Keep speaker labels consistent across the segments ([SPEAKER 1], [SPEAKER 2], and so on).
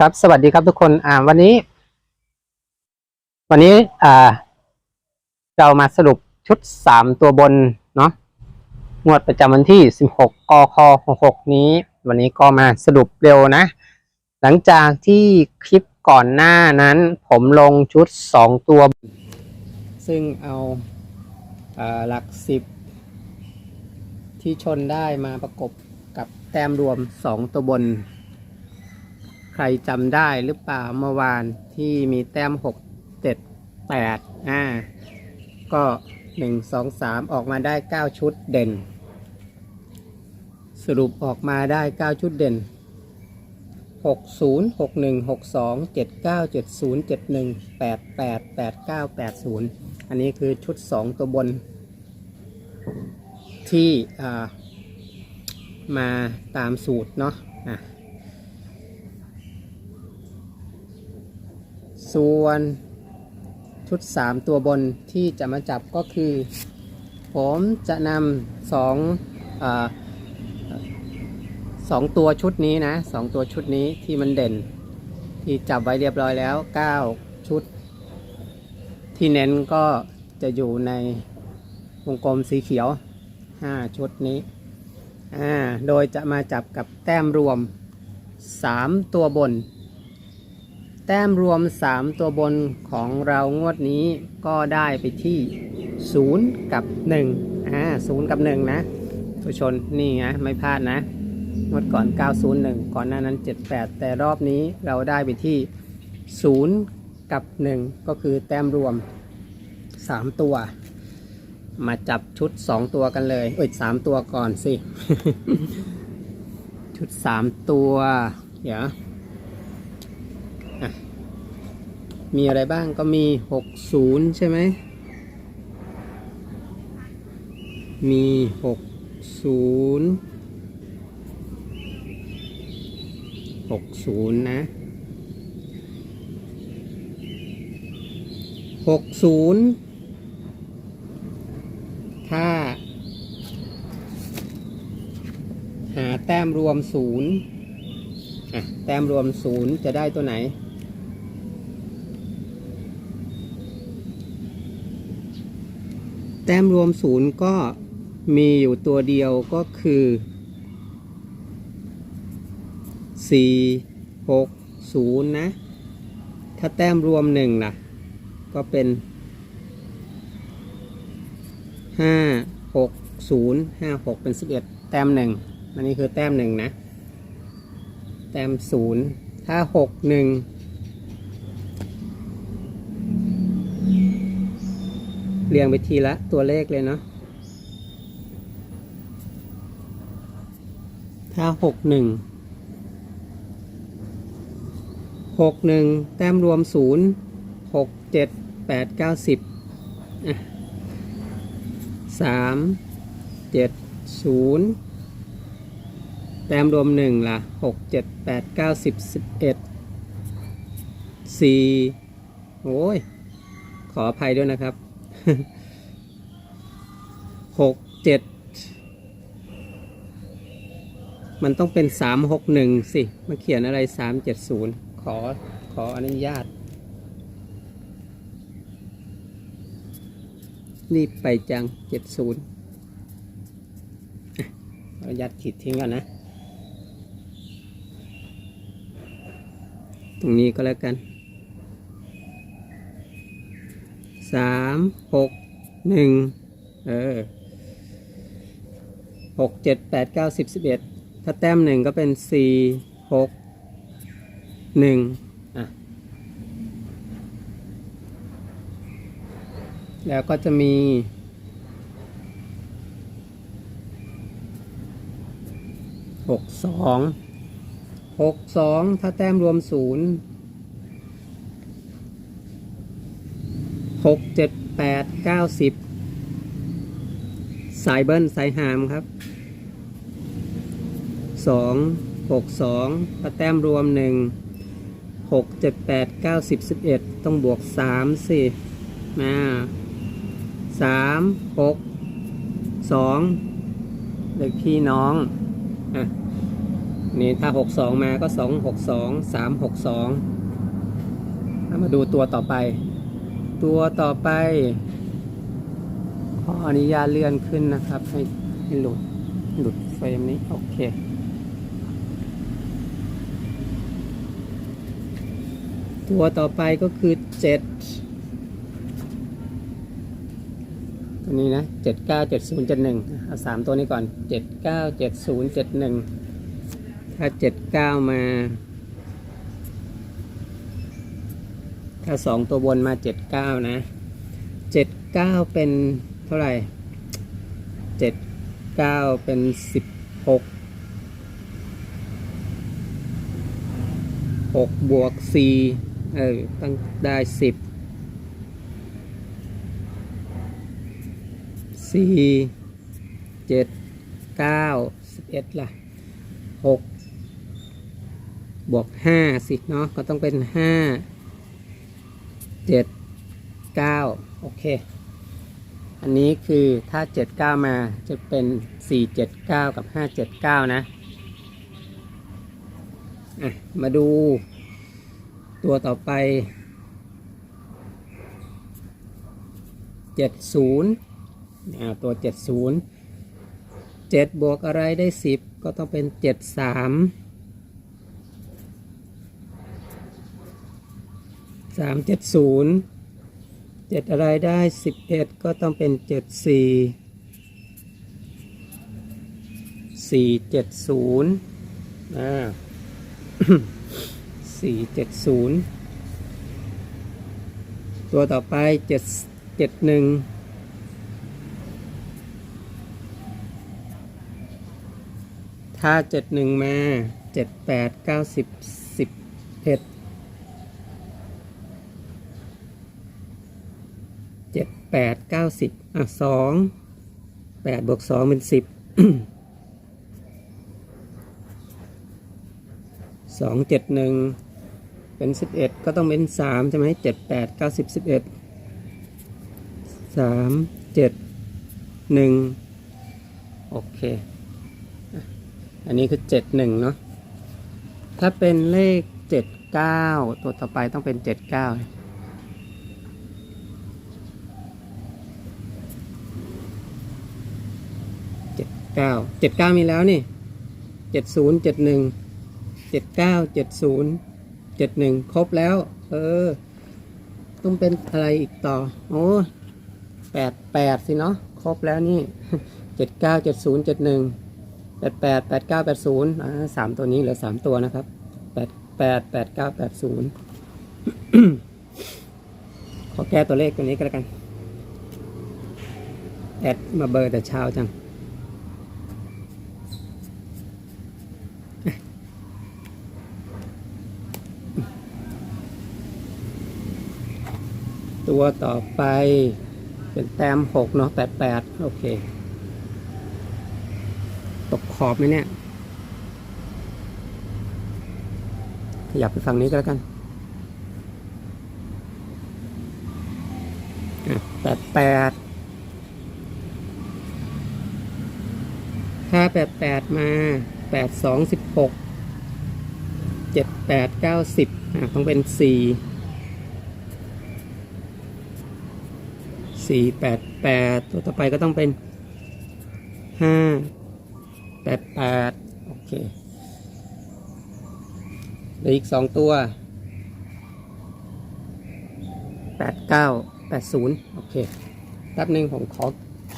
[SPEAKER 1] ครับสวัสดีครับทุกคนอ่าวันนี้ วันนี้อ่า เรามาสรุปชุดสามตัวบนเนาะงวดประจำวันที่16กกค66นี้ วันนี้ก็มาสรุปเร็วนะ หลังจากที่คลิปก่อนหน้านั้น ผมลงชุดสองตัว ซึ่งเอาอ่าหลักสิบที่ชนได้มาประกบกับแต้มรวมสองตัวบน ใครจำได้หรือเปล่าเมื่อวานที่มีแต้มหกเจ็ดแปดอ่าก็หนึ่งสองสามออกมาได้เก้าชุดเด่น สรุปออกมาได้เก้าชุดเด่นหกศูนย์หกหนึ่งหกสองเจ็ดเก้าเจ็ดศูนย์เจ็ดหนึ่งแปดแปดแปดเก้าแปดศูนย์อันนี้คือชุดสองตัวบน ที่มาตามสูตรเนาะอะ ส่วนชุด 3 ตัวบนที่จะมาจับก็คือ ผมจะนำสองอสองตัวชุดนี้นะสองตัวชุดนี้ที่มันเด่น ที่จับไว้เรียบร้อยแล้ว 9 ชุด ที่เน้นก็จะอยู่ในวงกลมสีเขียว 5 ชุดนี้อ่าโดยจะมาจับกับแต้มรวม 3 ตัวบน แต้มรวม 3 ตัวบนของเรางวดนี้ก็ได้ไปที่ 0 กับ1อ่า0กับ 1 นะผู้ชนนี่ไงไม่พลาดนะงวดก่อน 901 ก่อนหน้านั้น 78 แต่รอบนี้เราได้ไปที่ 0 กับ 1 ก็คือแต้มรวม 3 ตัว มาจับชุด 2 ตัวกันเลยเอ้ย3ตัวก่อนสิ ชุด 3 ตัว เดี๋ยว มีอะไรบ้างก็มี 60 ใช่ไหม มี 60 60 นะ 60 ถ้า หาแต้มรวม0อะแต้มรวม 0 จะได้ตัวไหน แต้มรวมศูนย์ก็มีอยู่ตัวเดียวก็คือ 4 6 0 นะ ถ้าแต้มรวมหนึ่งล่ะ ก็เป็น 5 6 0 5 6 เป็น 11 แต้มหนึ่งอันนี้คือแต้มหนึ่งนะ แต้มศูนย์ถ้า 6 1 เรียงไปทีละตัวเลขเลยเนาะถ้าหกหนึ่งหกหนึ่งแต้มรวมศูนย์หกเจ็ดแปดเก้าสิบสามเจ็ดศูนย์แต้มรวมหนึ่งล่ะหกเจ็ดแปดเก้าสิบสิบเอ็ดสี่โอ้ย ขออภัยด้วยนะครับ หกเจ็ดมันต้องเป็นสามหกหนึ่งสิ มาเขียนอะไรสามเจ็ดศูนย์ขอขออนุญาตรีบไปจังเจ็ดศูนย์อนุญาตขีดทิ้งก่อนนะ ตรงนี้ก็แล้วกัน สามหกหนึ่งเออหกเจ็ดแปดเก้าสิบสิบเอ็ดถ้าแต้มหนึ่งก็เป็นสี่หกหนึ่งอะ แล้วก็จะมีหกสองหกสองถ้าแต้มรวมศูนย์ หกเจ็ดแปดเก้าสิบสายเบิ้ลสายหามครับสองหกสองถ้าแต้มรวมหนึ่งหกเจ็ดแปดเก้าสิบสิบเอ็ดต้องบวกสามสิมาสามหกสองเลขพี่น้องอะนี่ถ้าหกสองมาก็สองหกสองสามหกสองมาดูตัวต่อไป ตัวต่อไป ขออนุญาตเลื่อนขึ้นนะครับ ให้ให้หลุดหลุดเฟรมนี้ โอเค ตัวต่อไปก็คือเจ็ดตัวนี้นะเจ็ดเก้าเจ็ดศูนย์เจ็ดหนึ่งเอาสามตัวนี้ก่อนเจ็ดเก้าเจ็ดศูนย์เจ็ดหนึ่งถ้าเจ็ดเก้ามา ถ้าสองตัวบนมาเจ็ดเก้านะเจ็ดเก้าเป็นเท่าไหร่เจ็ดเก้าเป็นสิบหกหกบวกสี่เออตั้งได้สิบสี่เจ็ดเก้าสิบเอ็ดล่ะหกบวกห้าสิเนาะก็ต้องเป็นห้า เจ็ดเก้าโอเค อันนี้คือถ้าเจ็ดเก้ามาจะเป็นสี่เจ็ดเก้ากับห้าเจ็ดเก้านะะมาดูตัวต่อไปเจ็ดศูนย์อ่าตัวเจ็ดศูนย์เจ็ดบวกอะไรได้สิบก็ต้องเป็นเจ็ดสาม สามเจ็ดศูนย์เจ็ดอะไรได้สิบเอ็ดก็ต้องเป็นเจ็ดสี่สี่เจ็ดศูนย์อ่าสี่เจ็ดศูนย์ตัวต่อไปเจ็ดเจ็ดหนึ่งถ้าเจ็ดหนึ่งมาเจ็ดแปดเก้าสิบสิบเอ็ดเจ็ด แปดเก้าสิบอะสองแปดบวกสองเป็นสิบสองเจ็ดหนึ่งเป็นสิบเอ็ดก็ต้องเป็นสามใช่ไหมเจ็ดแปดเก้าสิบสิบเอ็ดสามเจ็ดหนึ่งโอเค อันนี้คือเจ็ดหนึ่งเนาะถ้าเป็นเลขเจ็ดเก้าตัวต่อไปต้องเป็นเจ็ดเก้า เก้าเจ็ดเก้ามีแล้วนี่เจ็ดศูนย์เจ็ดหนึ่งเจ็ดเก้าเจ็ดศูนย์เจ็ดหนึ่งครบแล้ว เออ ต้องเป็นอะไรอีกต่อ โอ้แปดแปดสิเนาะครบแล้วนี่เจ็ดเก้าเจ็ดศูนย์เจ็ดหนึ่งแปดแปดแปดเก้าแปดศูนย์อ่าสามตัวนี้เหลือสามตัวนะครับแปดแปดแปดเก้าแปดศูนย์ขอแก้ตัวเลขตัวนี้ก็แล้วกัน แอดมาเบอร์แต่เช้าจัง ตัวต่อไป เป็นแต้มหกเนาะแปดแปดโอเค ตกขอบไหมเนี่ย ขยับไปฝั่งนี้ก็แล้วกันแปดแปดถ้าแปดแปดมาแปดสองสิบหกเจ็ดแปดเก้าสิบอะต้องเป็นสี่ สี่แปดแปดตัวต่อไปก็ต้องเป็นห้าแปดแปดโอเคเหลืออีกสองตัวแปดเก้าแปดศูนย์โอเคแป๊บหนึ่งผมขอ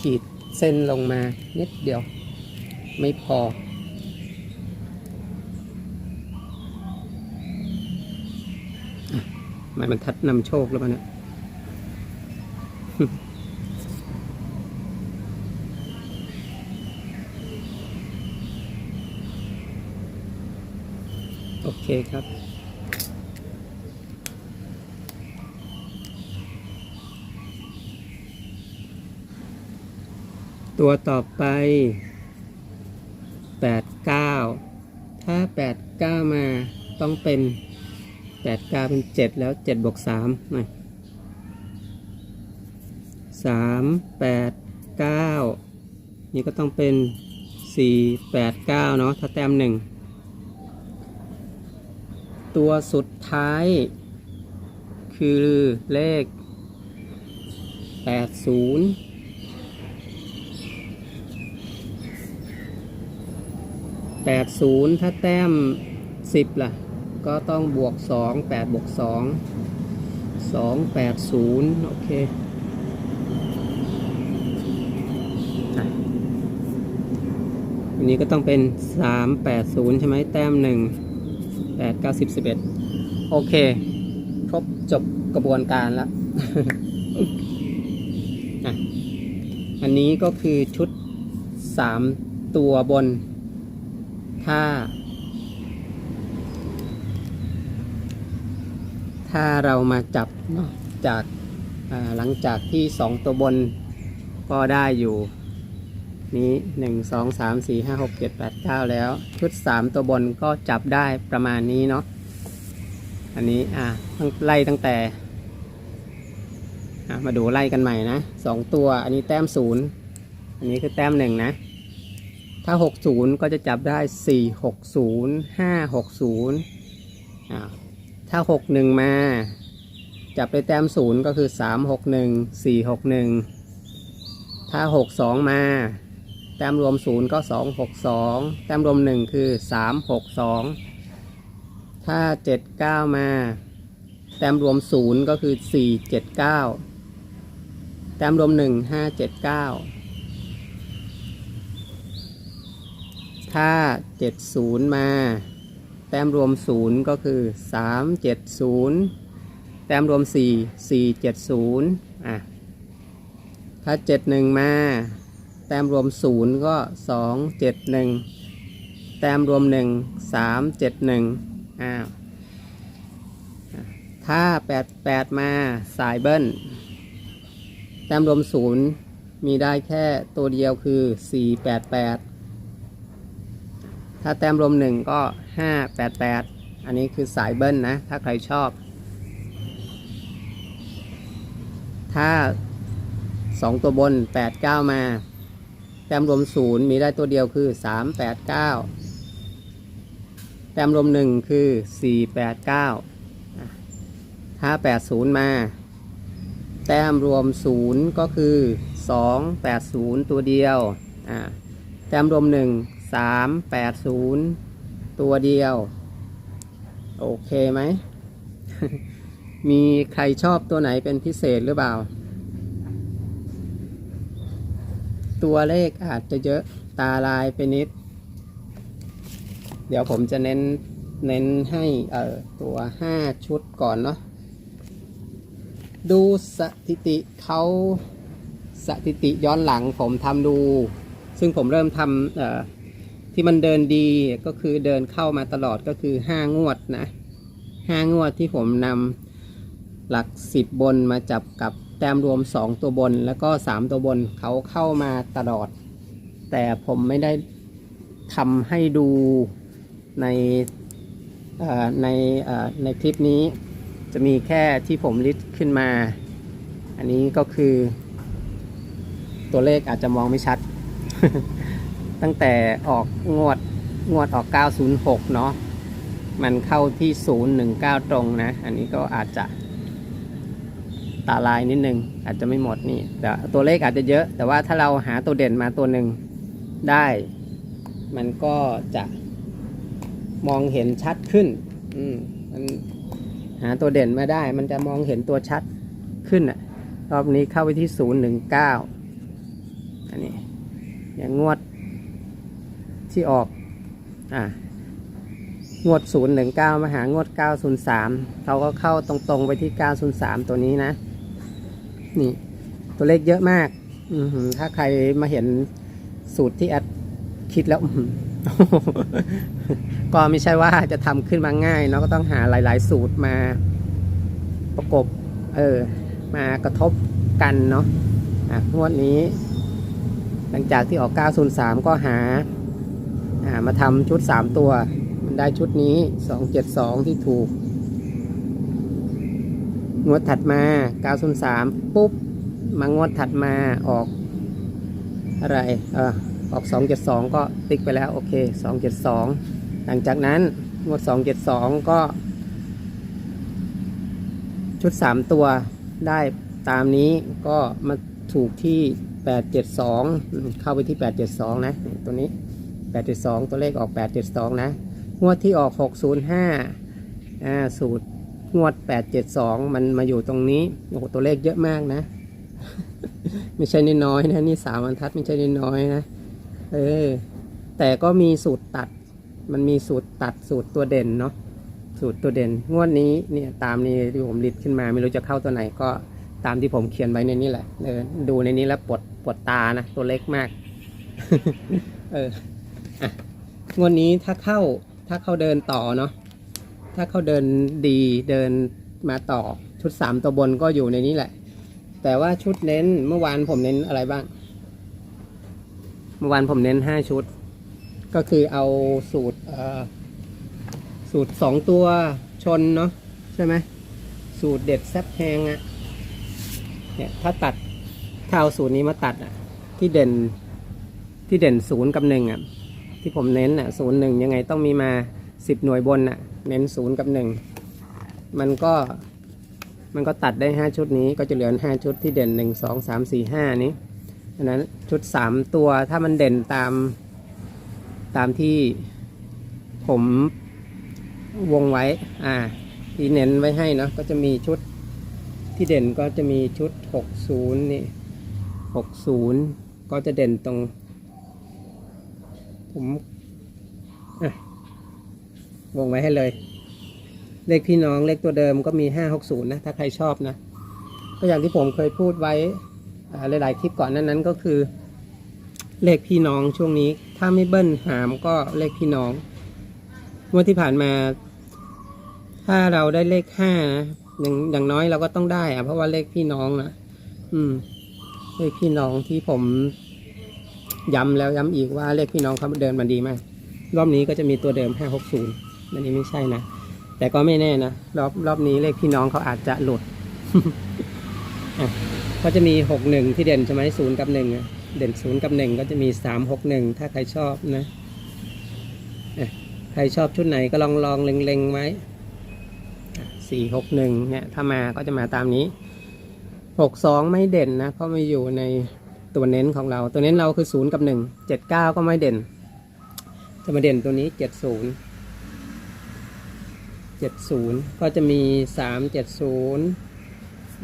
[SPEAKER 1] ขีดเส้นลงมานิดเดียว ไม่พอหมายมันทัดนำโชคแล้วมันเนี่ย โอเคครับ ตัวต่อไป 89 ถ้า 89 มาต้องเป็น 89 เป็น 7 แล้ว 7 บวก3นะ 3 8 9 นี่ก็ต้องเป็น 4 8 9 เนาะถ้าแต้ม 1 ตัวสุดท้าย คือเลข 80แปดศูนย์ถ้าแต้มสิบล่ะ ก็ต้องบวกสองแปดบวกสองสองแปดศูนย์โอเค นนี้ก็ต้องเป็น 3 8 0 ใช่ไหมแต้ม 1 8 9 10 11 โอเค ครบจบกระบวนการแล้วอันนี้ก็คือชุด 3 ตัวบน ถ้า ถ้าเรามาจับเนาะจากหลังจากที่ 2 ตัวบนก็ได้อยู่ นี้หนึ่งสองสามสี่ห้าหกเจ็ดแปดเก้าแล้ว ชุดสามตัวบนก็จับได้ประมาณนี้เนาะอันนี้อะต้องไล่ตั้งแต่มาดูไล่กันใหม่นะสองตัวอันนี้แต้มศูนย์อันนี้คือแต้มหนึ่งนะ ถ้าหกศูนย์ก็จะจับได้สี่หกศูนย์ห้าหกศูนย์ถ้าหกหนึ่งมาจับได้แต้มศูนย์ก็คือสามหกหนึ่งสี่หกหนึ่งถ้าหกสองมา แต้มรวม 0 ก็ 2 62 แต้มรวม 1 คือ 3 62 ถ้า 79 มา แต้มรวม 0 ก็คือ 4 79 แต้มรวม 1 5 79 ถ้า 70 มา แต้มรวม 0 ก็คือ 370 แต้มรวม 4 470 อะ ถ้า 71 มา แต้มรวม 0 ก็ 271 แต้มรวม 1 371อ้าวอะถ้า 88 มาสายเบิ้ล แต้มรวม 0 มีได้แค่ตัวเดียวคือ 488 ถ้าแต้มรวมหนึ่งก็ห้าแปดแปดอันนี้คือสายเบิ้ลนะ ถ้าใครชอบ ถ้าสองตัวบนแปดเก้ามา แต้มรวมศูนย์มีได้ตัวเดียวคือสามแปดเก้าแต้มรวมหนึ่งคือสี่แปดเก้าถ้าแปดศูนย์มา แต้มรวมศูนย์ก็คือสองแปดศูนย์ตัวเดียวแต้มรวมหนึ่งสามแปดศูนย์ตัวเดียว โอเคไหม มีใครชอบตัวไหนเป็นพิเศษหรือเปล่า ตัวเลขอาจจะเยอะตาลายไปนิด เดี๋ยวผมจะเน้นเน้นให้เอ่อตัวห้าชุดก่อนเนาะดูสถิติเขาสถิติย้อนหลังผมทำดู ซึ่งผมเริ่มทำเอ่อที่มันเดินดีก็คือเดินเข้ามาตลอดก็คือห้างวดนะห้างวดที่ผมนำหลักสิบบนมาจับกับ แต้มรวมสองตัวบนแล้วก็สามตัวบนเขาเข้ามาตลอด แต่ผมไม่ได้ทำให้ดูในในในคลิปนี้ จะมีแค่ที่ผมลิสต์ขึ้นมา อันนี้ก็คือ ตัวเลขอาจจะมองไม่ชัด ตั้งแต่ออกงวดงวดออก 906 เนาะมันเข้าที่ 019 ตรงนะ อันนี้ก็อาจจะ ตาลายนิดนึง อาจจะไม่หมดนี่ แต่ตัวเลขอาจจะเยอะ แต่ว่าถ้าเราหาตัวเด่นมาตัวหนึ่งได้ มันก็จะมองเห็นชัดขึ้น อืมมันหาตัวเด่นมาได้ มันจะมองเห็นตัวชัดขึ้นอะรอบนี้เข้าไปที่019อันนี้อย่างงวดที่ออก อ่างวด 019 มาหางวด 903 เขาก็เข้าตรงๆไปที่ 903 ตัวนี้นะ นี่ ตัวเลขเยอะมาก อืถ้าใครมาเห็นสูตรที่แอดคิดแล้วก็ไม่ใช่ว่าจะทำขึ้นมาง่ายเนาะก็ต้องหาหลาย ๆ สูตรมาประกบ เออ มากระทบกันเนาะอะงวดนี้ หลังจากที่ออก 903 ก็หาอ่ามาทำชุด 3 ตัว มันได้ชุดนี้ 272 ที่ถูก งวดถัดมา903ปุ๊บ มางวดถัดมาออก อะไรเออออก 272 ก็ติ๊กไปแล้วโอเค 272 หลังจากนั้นงวด 272 ก็ ชุดสามตัวได้ตามนี้ก็มาถูกที่แปดเข้าไปที่แปดเจ็ดสองนะ ตัวนี้แปดเจ็ดสองตัวเลขออกแปดเจ็ดสองนะ งวดที่ออกหกศูนย์ห้าอ่าสูตร งวดแปดเจ็ดสองมันมาอยู่ตรงนี้โอ้โหตัวเลขเยอะมากนะ ไม่ใช่น้อยๆนะ นี่สามบรรทัดไม่ใช่น้อยนะ เออ แต่ก็มีสูตรตัด มันมีสูตรตัดสูตรตัวเด่นเนาะ สูตรตัวเด่น งวดนี้เนี่ยตามนี้ที่ผมลิดขึ้นมา ไม่รู้จะเข้าตัวไหนก็ตามที่ผมเขียนไว้ในนี้แหละ เออ ดูในนี้แล้วปวดปวดตานะ ตัวเล็กมาก เออ อะ งวดนี้ถ้าเข้าถ้าเข้าเดินต่อเนาะ ถ้าเขาเดินดีเดินมาต่อชุดสามตัวบนก็อยู่ในนี้แหละ แต่ว่าชุดเน้นเมื่อวานผมเน้นอะไรบ้าง เมื่อวานผมเน้นห้าชุด ก็คือเอาสูตรเอ่อสูตรสองตัวชนเนาะใช่ไหมสูตรเด็ดแซ่บแพงอะ่ะเนี่ยถ้าตัดถ้าเอาสูตรนี้มาตัดอะ่ะที่เด่นที่เด่นศูนย์กับหนึ่งอะที่ผมเน้นอะศูนย์หนึ่งยังไงต้องมีมาสิบหน่วยบนอะ เน้นศูนย์กับหนึ่งมันก็มันก็ตัดได้ห้าชุดนี้ก็จะเหลือห้าชุดที่เด่นหนึ่งสองสามสี่ห้านี้อันนั้นชุดสามตัวถ้ามันเด่นตามตามที่ผมวงไว้ อ่า ที่เน้นไว้ให้เนาะก็จะมีชุดที่เด่นก็จะมีชุดหกศูนย์นี่หกศูนย์ก็จะเด่นตรง ผม วงไว้ให้เลย เลขพี่น้องเลขตัวเดิมก็มีห้าหกศูนย์นะ ถ้าใครชอบนะ ก็อย่างที่ผมเคยพูดไว้หลาย ๆ คลิปก่อนนั้นนั้นก็คือ เลขพี่น้องช่วงนี้ ถ้าไม่เบิ้ลหามก็เลขพี่น้องเมื่อที่ผ่านมา ถ้าเราได้เลขห้านะอย่างอย่างน้อยเราก็ต้องได้อะเพราะว่าเลขพี่น้องนะอืม เลขพี่น้องที่ผมย้ำแล้วย้ำอีกว่าเลขพี่น้องเขาเดินมันดีมาก รอบนี้ก็จะมีตัวเดิมห้าหกศูนย์ อันนี้ไม่ใช่นะ แต่ก็ไม่แน่นะ รอบรอบนี้เลขพี่น้องเขาอาจจะหลุดก็จะมีหกหนึ่งที่เด่นใช่ไหมศูนย์กับหนึ่งเด่นศูนย์กับหนึ่งก็จะมีสามหกหนึ่งถ้าใครชอบนะอะใครชอบชุดไหนก็ลองลองเล็งๆไว้สี่หกหนึ่งเนี่ยถ้ามาก็จะมาตามนี้หกสองไม่เด่นนะเพราะไม่อยู่ในตัวเน้นของเรา ตัวเน้นเราคือศูนย์กับหนึ่งเจ็ดเก้าก็ไม่เด่น จะมาเด่นตัวนี้เจ็ดศูนย์ เจ็ดศูนย์ก็จะมีสามเจ็ดศูนย์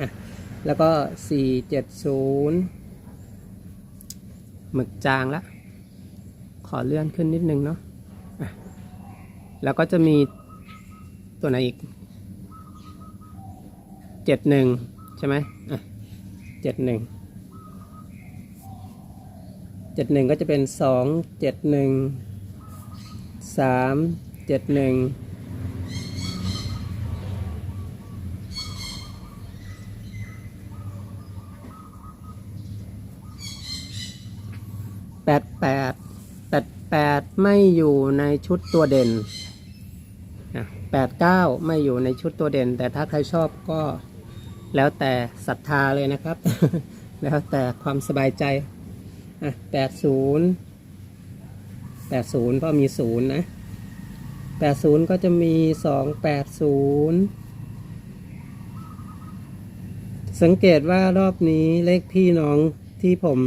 [SPEAKER 1] อะแล้วก็สี่เจ็ดศูนย์หมึกจางละ ขอเลื่อนขึ้นนิดนึงเนาะอะแล้วก็จะมีตัวไหนอีกเจ็ดหนึ่งใช่ไหมอะเจ็ดหนึ่งเจ็ดหนึ่งก็จะเป็นสองเจ็ดหนึ่งสามเจ็ดหนึ่ง แปดแปดแปดแปด ไม่อยู่ในชุดตัวเด่นแปดเก้าไม่อยู่ในชุดตัวเด่น แต่ถ้าใครชอบก็แล้วแต่ศรัทธาเลยนะครับ แล้วแต่ความสบายใจอะแปดศูนย์แปดศูนย์เพราะมีศูนย์นะแปดศูนย์ก็จะมีสองแปดศูนย์สังเกตว่ารอบนี้เลขพี่น้องที่ผม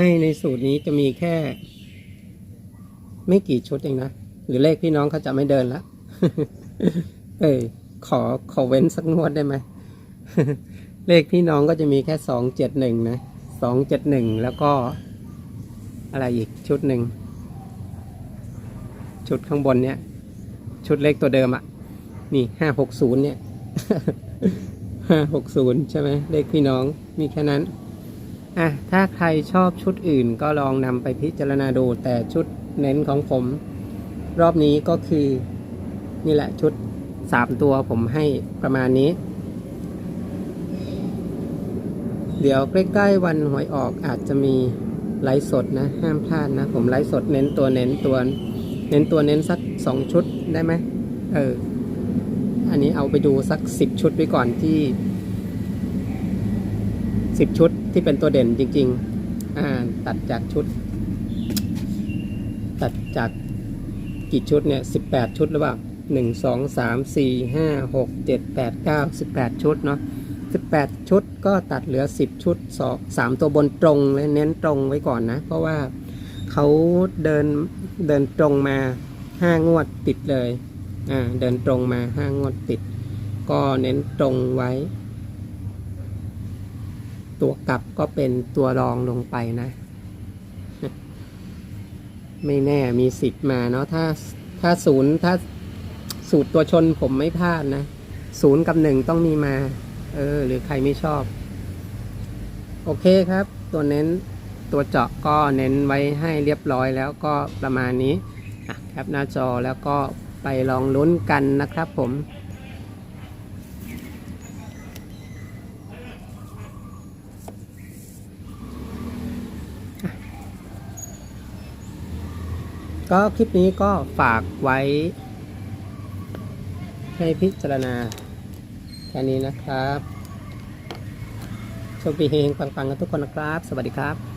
[SPEAKER 1] ให้ในสูตรนี้จะมีแค่ ไม่กี่ชุดเองนะ หรือเลขพี่น้องเขาจะไม่เดินละเออขอขอเว้นสักงวดได้ไหมเลขพี่น้องก็จะมีแค่สองเจ็ดหนึ่งนะสองเจ็ดหนึ่งแล้วก็ อะไรอีกชุดหนึ่ง ชุดข้างบนเนี่ย ชุดเลขตัวเดิมอะ่ะ นี่ห้าหกศูนย์เนี่ยห้าหกศูนย์ใช่ไหมเลขพี่น้องมีแค่นั้น อะถ้าใครชอบชุดอื่นก็ลองนำไปพิจารณาดู แต่ชุดเน้นของผม รอบนี้ก็คือนี่แหละชุดสามตัวผมให้ประมาณนี้ เดี๋ยวใกล้ๆวันหวยออกอาจจะมีไลฟ์สดนะ ห้ามพลาดนะ ผมไลฟ์สดเน้นตัวเน้นตัว เน้นตัวเน้นสักสองชุดได้ไหมเออ อันนี้เอาไปดูสักสิบชุดไว้ก่อนที่สิบชุด ที่เป็นตัวเด่นจริง ๆ อ่า ตัดจากชุด ตัดจากกี่ชุดเนี่ยสิบแปดชุดหรือเปล่าหนึ่งสองสามสี่ห้าหกเจ็ดแปดเก้าสิบแปดชุดเนาะสิบแปดชุดก็ตัดเหลือสิบชุดสองสามตัวบนตรงเลยเน้นตรงไว้ก่อนนะ เพราะว่าเขาเดินเดินตรงมาห้างวดติดเลย อ่า เดินตรงมาห้างวดติด ก็เน้นตรงไว้ ตัวกลับก็เป็นตัวรองลงไปนะ ไม่แน่มีสิทธิ์มาเนาะถ้าถ้าศูนย์ถ้าสูตรตัวชนผมไม่พลาดนะศูนย์กับหนึ่งต้องมีมา เออ หรือใครไม่ชอบ โอเคครับ ตัวเน้นตัวเจาะก็เน้นไว้ให้เรียบร้อยแล้วก็ประมาณนี้อะแคปหน้าจอแล้วก็ไปลองลุ้นกันนะครับผม ก็คลิปนี้ก็ฝากไว้ให้พิจารณาแค่นี้นะครับโชคดีเฮงๆปังๆกันทุกคนนะครับ สวัสดีครับ